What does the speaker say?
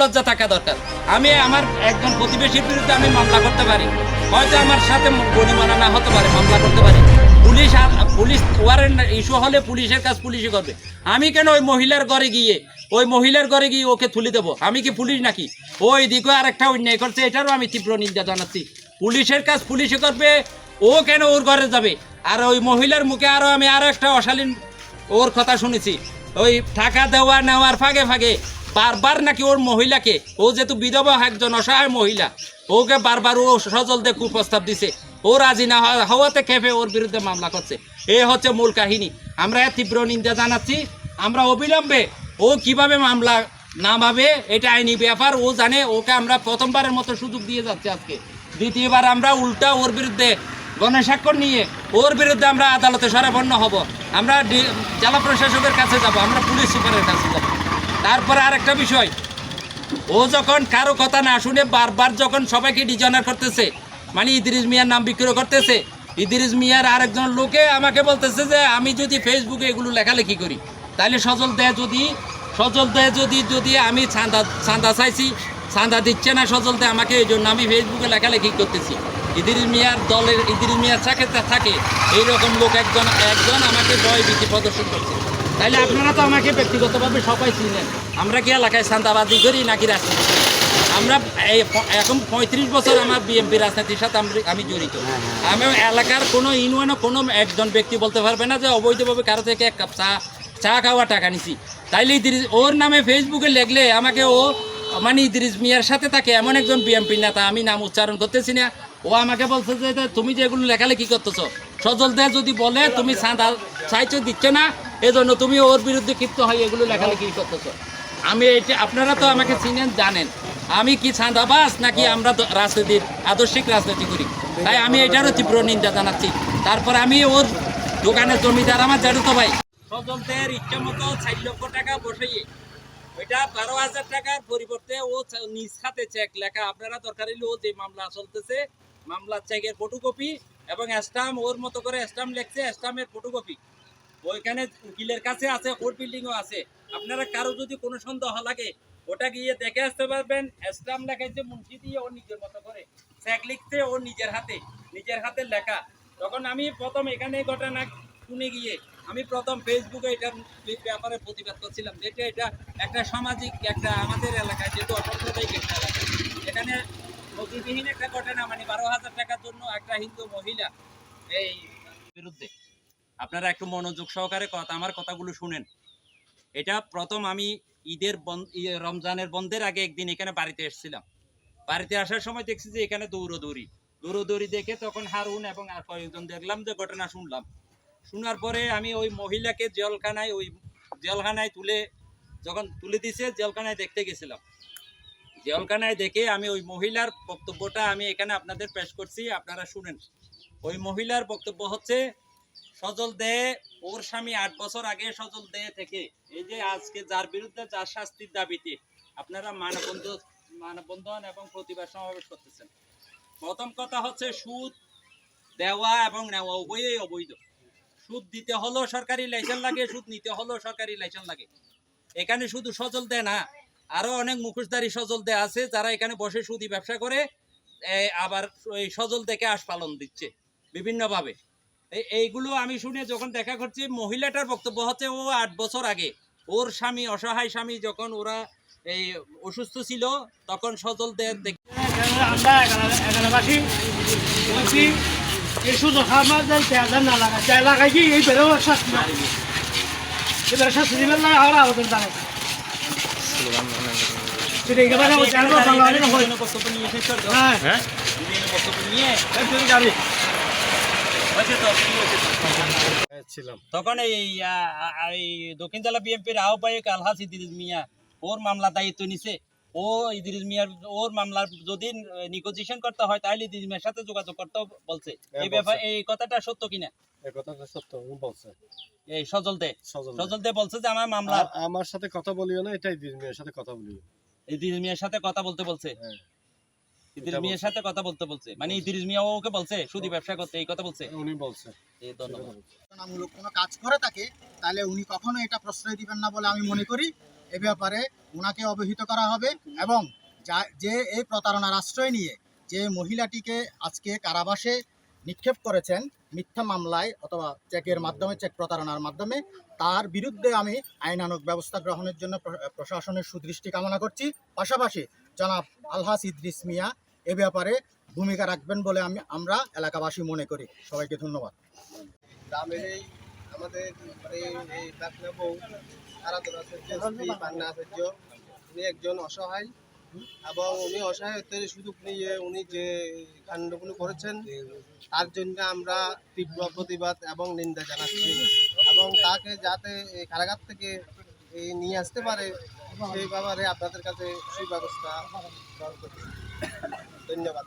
লজ্জা থাকা দরকার। আমি আমার একজন প্রতিবেশীর বিরুদ্ধে আমি মামলা করতে পারি। হয়তো আমার সাথে গণিমানা না হতে পারে, মামলা করতে পারি। পুলিশ পুলিশ ওয়ারেন্ট ইস্যু হলে পুলিশের কাজ পুলিশই করবে। আমি কেন ওই মহিলার ঘরে গিয়ে, ওই মহিলার ঘরে গিয়ে ওকে তুলে দেবো? আমি কি পুলিশ নাকি? ওই দিকে আরেকটা অন্যায় করছে, এটারও আমি তীব্র নিন্দা জানাচ্ছি। পুলিশের কাজ পুলিশে করবে, ও কেন ওর ঘরে যাবে? আর ওই মহিলার মুখে আরও আমি আরও একটা অশালীন ওর কথা শুনেছি। ওই টাকা দেওয়া নেওয়ার ফাঁকে ফাঁকে বারবার নাকি ওর মহিলাকে, ও যেহেতু বিধবা, একজন অসহায় মহিলা, ওকে বারবার ও সজল দিয়ে কুপ্রস্তাব দিছে। ও রাজি না হওয়া- হওয়াতে খেপে ওর বিরুদ্ধে মামলা করছে। এ হচ্ছে মূল কাহিনী। আমরা তীব্র নিন্দা জানাচ্ছি। আমরা অবিলম্বে ও কীভাবে মামলা নামাবে এটা আইনি ব্যাপার। ও জানে, ওকে আমরা প্রথমবারের মতো সুযোগ দিয়ে যাচ্ছি আজকে। দ্বিতীয়বার আমরা উল্টা ওর বিরুদ্ধে গণস্বাক্ষর নিয়ে ওর বিরুদ্ধে আমরা আদালতে সরাপন্ন হব। আমরা জেলা প্রশাসকের কাছে যাব, আমরা পুলিশ সুপারের কাছে যাব। তারপরে আরেকটা বিষয়। ও যখন কারও কথা না শুনে বারবার যখন সবাইকে ডিজনার করতেছে মানে ইদ্রিস মিয়ার নাম বিক্রয় করতেছে, ইদ্রিস মিয়ার আরেকজন লোকে আমাকে বলতেছে যে, আমি যদি ফেসবুকে এগুলো লেখালেখি করি, তাহলে সজল দেয় যদি, সজল দেয় যদি যদি আমি চাঁদা চাঁদা চাইছি চাঁদা দিচ্ছে না সজল দেয় আমাকে এই জন্য আমি ফেসবুকে লেখালেখি করতেছি। ইদ্রিস মিয়ার দলের, ইদ্রিস মিয়ার চাকে থাকে, এইরকম লোক একজন একজন আমাকে ভয় ভীতি প্রদর্শন করছে। তাইলে আপনারা তো আমাকে ব্যক্তিগতভাবে সবাই চিনেন। আমরা কি এলাকায় চাঁদাবাজি করি নাকি রাজনীতি? আমরা এই এখন পঁয়ত্রিশ বছর আমার বিএনপি রাজনীতির সাথে আমি- আমি জড়িত। আমি এলাকার কোনো ইউনিয়নও কোনো একজন ব্যক্তি বলতে পারবে না যে অবৈধভাবে কারও থেকে এক কাপ চা চা খাওয়া টাকা নিছি। তাইলে ইদ্রিস ওর নামে ফেসবুকে লেখলে আমাকে ও মানে ইদ্রিস মিয়ার সাথে থাকে এমন একজন বিএনপি নেতা আমি নাম উচ্চারণ করতেছি না। ও আমাকে বলছে যে তুমি যে এগুলো লেখালেখি করতেছো সজল দে যদি বলে তুমি চাঁদা চাইছো দিচ্ছে না এজন্য তুমি ওর বিরুদ্ধে ক্ষিপ্ত হয় এগুলো লেখালেখি করতেছো। আমি এটা আপনারা তো আমাকে চিনেন, জানেন। আমি কি চাঁদাবাস নাকি আমরা রাজনীতির আদর্শিক রাজনীতি করি? তাই আমি এটারও তীব্র নিন্দা জানাচ্ছি। তারপর আমি ওর দোকানের জমিদার আমার তো ভাই। সজলদের ইচ্ছা মতো চার লক্ষ টাকা বসাইয়ে ওইটা বারো হাজার টাকার পরিবর্তে ও নিজ হাতে চেক লেখা। আপনারা দরকার হলে ও যে মামলা চলতেছে, মামলার চেকের ফটোকপি এবং স্টাম্প ওর মতো করে স্টাম্প লিখছে স্টাম্পের ফটোকপি ওইখানে উকিলের কাছে আছে কোর্ট বিল্ডিংও আছে। আপনারা কারও যদি কোনো সন্দেহ লাগে, ওটা গিয়ে দেখে আসতে পারবেন। লেখাইছে মুন্সি দিয়ে ও নিজের মতো করে। চেক লিখছে ও নিজের হাতে নিজের হাতে লেখা। তখন আমি প্রথম এখানে ঘটনা শুনে গিয়ে, আমি প্রথম ফেসবুকে এটার ব্যাপারে প্রতিবাদ করছিলাম। যেটা এটা একটা সামাজিক, একটা আমাদের এলাকায় যেহেতু অসাম্প্রদায়িক একটা এলাকা, এখানে নজিবিহীন একটা ঘটনা মানে বারো হাজার টাকার জন্য একটা হিন্দু মহিলা এই বিরুদ্ধে আপনারা একটু মনোযোগ সহকারে কথা আমার কথাগুলো শুনেন। এটা প্রথম আমি ঈদের রমজানের বন্ধের আগে একদিন এখানে বাড়িতে এসেছিলাম। বাড়িতে আসার সময় দেখছি যে এখানে দৌড়দৌড়ি। দৌড়দৌড়ি দেখে তখন হারুন এবং আর কয়েকজন দেখলাম যে ঘটনা শুনলাম। শোনার পরে আমি ওই মহিলাকে জেলখানায় ওই জেলখানায় তুলে যখন তুলে দিছে, জেলখানায় দেখতে গেছিলাম। জেলখানায় দেখে আমি ওই মহিলার বক্তব্যটা আমি এখানে আপনাদের পেশ করছি, আপনারা শুনেন। ওই মহিলার বক্তব্য হচ্ছে সজল দে, ওর স্বামী আট বছর আগে সজল দে থেকে। এই যে আজকে যার বিরুদ্ধে যার শাস্তির দাবিতে আপনারা মানববন্ধ মানববন্ধন এবং প্রতিবাদ সমাবেশ করতেছেন। প্রথম কথা হচ্ছে সুদ দেওয়া এবং নেওয়া, উভয়ই অবৈধ। সুদ দিতে হলেও সরকারি লাইসেন্স লাগে, সুদ নিতে হলেও সরকারি লাইসেন্স লাগে। এখানে শুধু সজল দেয় না, আরও অনেক মুখোশধারী সজল দেয় আছে, যারা এখানে বসে সুদি ব্যবসা করে আবার এই সজল দেখে আশ পালন দিচ্ছে, বিভিন্নভাবে। এইগুলো আমি শুনে যখন দেখা করছি মহিলাটার বক্তব্য হচ্ছে ও আট বছর আগে ওর স্বামী অসহায় স্বামী যখন ওরা এই অসুস্থ ছিল তখন সজলদের দেখে হয় হ্যাঁ নিয়ে গাড়ি হয়েছে তো, কি হয়েছে তো? ছিলাম তখন এই দক্ষিণ জেলা বিএনপির আহ্বায়ক আলহাজ ইদিরিস মিয়া ওর মামলা দায়িত্ব নিছে। ও ইদিরিস মিয়ার ওর মামলার যদি নিগোজিয়েশন করতে হয় তাহলে ইদিরিস মিয়ার সাথে যোগাযোগ করতে বলছে। এই ব্যাপার এই কথাটা সত্য কিনা? এই কথাটা সত্য বলছে। এই সজল দে। সজল দে। বলছে যে আমার মামলা আমার সাথে কথা বলিও না এটা এটাই দিদির সাথে কথা বলিও। ইদিরিস মিয়ার সাথে কথা বলতে বলছে। হ্যাঁ। ইদিরিস মিয়ার সাথে কথা বলতে বলছে। মানে ইদিরিস মিয়া ওকে বলছে সুদি ব্যবসা করতে এই কথা বলছে। উনি বলছে। এই ধন্যবাদ। কোনো কাজ করে থাকে তাহলে উনি কখনো এটা প্রশ্রয় দিবেন না বলে আমি মনে করি। এ ব্যাপারে ওনাকে অবহিত করা হবে এবং যা যে এই প্রতারণার আশ্রয় নিয়ে যে মহিলাটিকে আজকে কারাবাসে নিক্ষেপ করেছেন মিথ্যা মামলায় অথবা চেকের মাধ্যমে চেক প্রতারণার মাধ্যমে তার বিরুদ্ধে আমি আইনানুগ ব্যবস্থা গ্রহণের জন্য প্রশাসনের সুদৃষ্টি কামনা করছি। পাশাপাশি জনাব আলহাস ইদ্রিস মিয়া এ ব্যাপারে ভূমিকা রাখবেন বলে আমি, আমরা এলাকাবাসী মনে করি। সবাইকে ধন্যবাদ। গ্রামের আমাদের এই এই ডাকনা আচার্য উনি একজন অসহায় এবং উনি অসহায়তার সুযোগ নিয়ে উনি যে কাণ্ডগুলো করেছেন, তার জন্য আমরা তীব্র প্রতিবাদ এবং নিন্দা জানাচ্ছি এবং তাকে যাতে কারাগার থেকে নিয়ে আসতে পারে, সেই ব্যাপারে আপনাদের কাছে সুব্যবস্থা করছি। ধন্যবাদ